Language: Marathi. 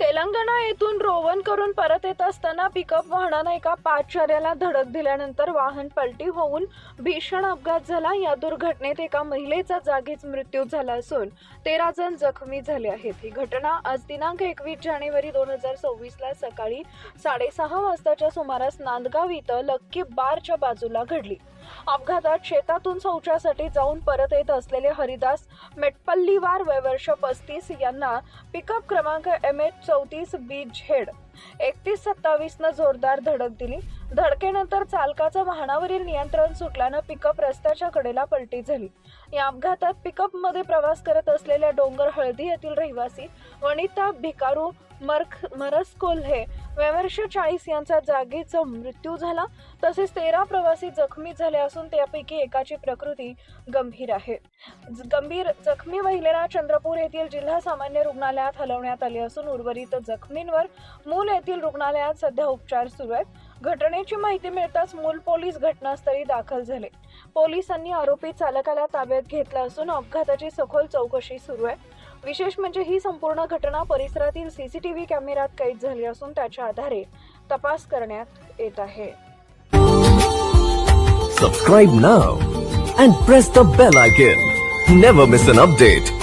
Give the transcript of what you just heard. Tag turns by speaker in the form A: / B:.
A: तेलंगणा येथून रोवन करून परत येत असताना पिकअप वाहनानं एका पादचाऱ्याला धडक दिल्यानंतर वाहन पलटी होऊन भीषण अपघात झाला. या दुर्घटनेत एका महिलेचा जागीच मृत्यू झाला असून तेरा जण जखमी झाले आहेत. ही घटना आज दिनांक एकवीस जानेवारी दोन हजार सव्वीसला सकाळी साडेसहा वाजताच्या सुमारास नांदगाव इथं लक्की बारच्या बाजूला घडली. अपघातात शेतातून शौचासाठी जाऊन परत येत असलेले हरिदास मेटपल्लीवार वय वर्ष पस्तीस यांना पिकअप क्रमांक एम एच चौतीस बी झेड. एकतीस सत्तावीसनं जोरदार धडक दिली. धडकेनंतर चालकाचं वाहनावरील नियंत्रण सुटल्यानं पिकअप रस्त्याच्या कडेला पलटी झाली. या अपघातात पिकअपमध्ये प्रवास करत असलेल्या डोंगर हळदी येथील रहिवासी वनिता भिकारू मर्ख मरस कोल्हे वयवर्ष चाळीस यांचा जागेचा मृत्यू झाला. तसेच तेरा प्रवासी जखमी झाले असून त्यापैकी एकाची प्रकृती गंभीर आहे. ज- गंभीर जखमी महिलेला चंद्रपूर येथील जिल्हा सामान्य रुग्णालयात हलवण्यात आले असून उर्वरित जखमींवर मूल येथील रुग्णालयात सध्या उपचार सुरू आहेत. घटनेची माहिती मिळताच मूल पोलीस घटनास्थळी दाखल झाले. पोलिसांनी आरोपी चालकाला ताब्यात घेतलं असून अपघाताची सखोल चौकशी सुरू आहे. विशेष म्हणजे ही संपूर्ण घटना परिसरातील सीसीटीव्ही कॅमेऱ्यात कैद झाली असून त्याच्या आधारे तपास करण्यात येत आहे.
B: Subscribe now and press the bell icon never miss an update